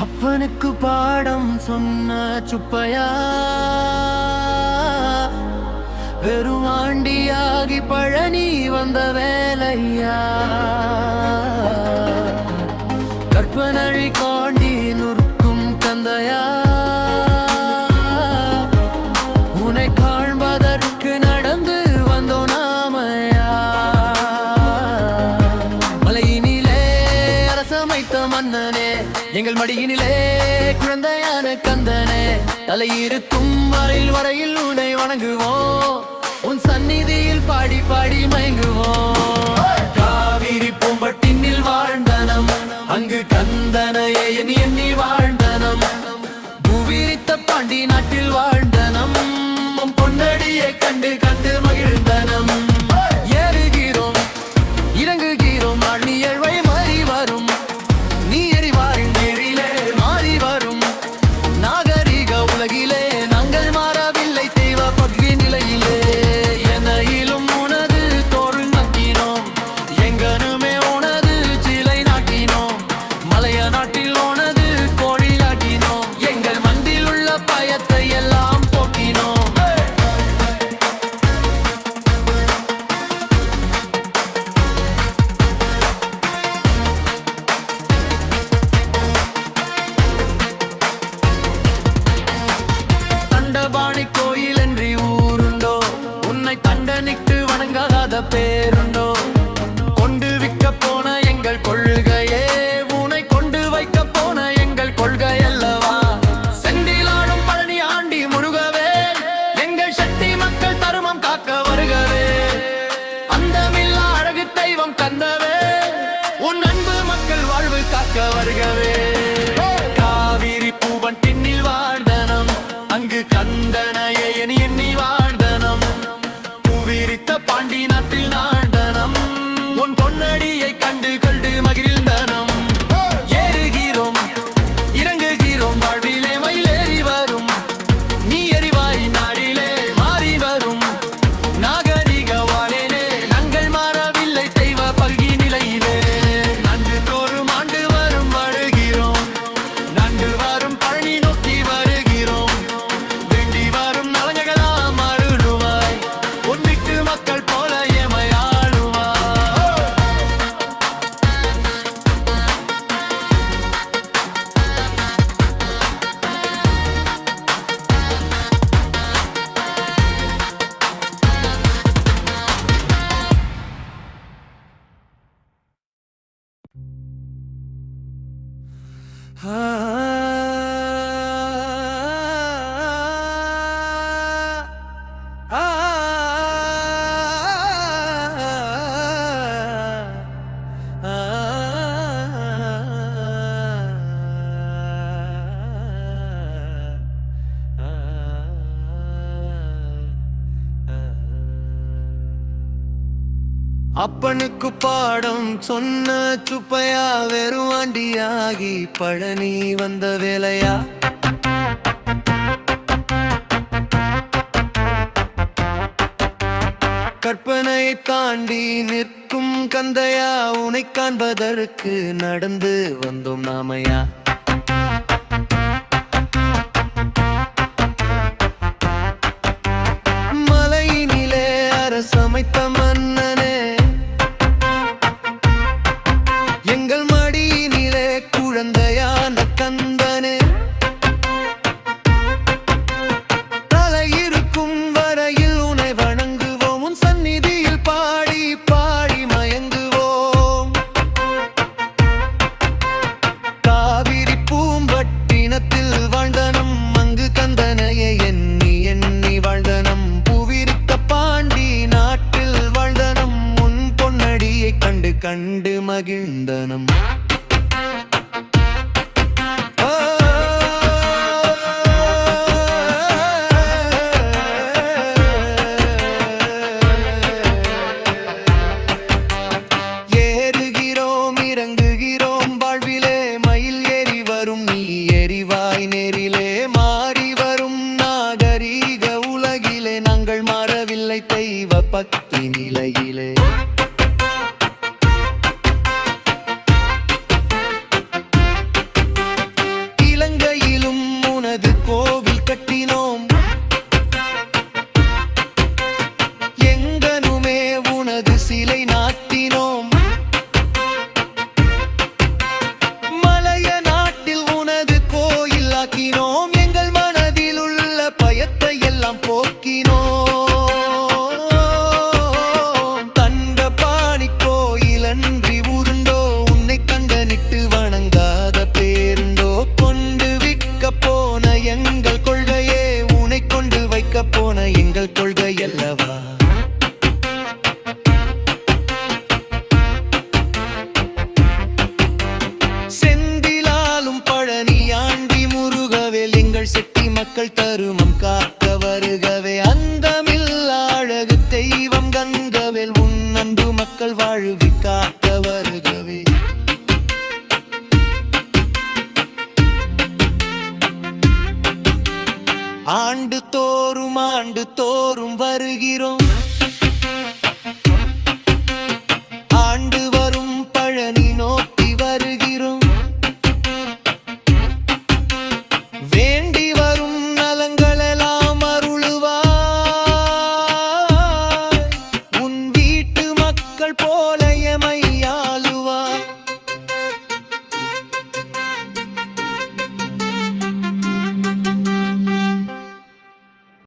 அப்பனுக்கு பாடம் சொன்ன சுப்பையா? பெருவாண்டியாகி பழனி வந்த வேலையா? கற்பனழி காண்டி நுற்கும் தந்தையா? உன்னை காண்பதற்கு நடந்து வந்தோம் நாமையா? மன்னனே எங்கள் மடியினிலே குழந்தையான கந்தனே தலையிருக்கும் வரையில் வரையில் உன்னை வணங்குவோம். உன் சந்நிதியில் பாடி பாடி மயங்குவோம். காவிரி பூம்பட்டினில் வாழ்ந்தனம் அங்கு கந்தனையே எண்ணி எண்ணி வாழ்ந்த அப்பனுக்கு பாடம் சொன்ன சுப்பையா வெறும் ஆண்டியாகி பழனி வந்த வேலையா? கற்பனை தாண்டி நிற்கும் கந்தையா உனை காண்பதற்கு நடந்து வந்தோம் நாமையா? மலையினிலே அரசமைத்த மன்னனே எங்கள் மடியினிலே குழந்தையான கந்த ஓதினோம் தந்த பாணி கோயிலன்றி உருண்டோ? உன்னை கண்ட நிட்டு வணங்காத பேருண்டோ கொண்டு விற்க போன எங்கள் கொள்கையே உன்னை கொண்டு வைக்க போன எங்கள் கொள்கை செந்திலாலும் பழனி ஆண்டி முருகவேல் எங்கள் செட்டி மக்கள் தருமா? ஆண்டு தோறும் ஆண்டு தோறும் வருகிறோம்.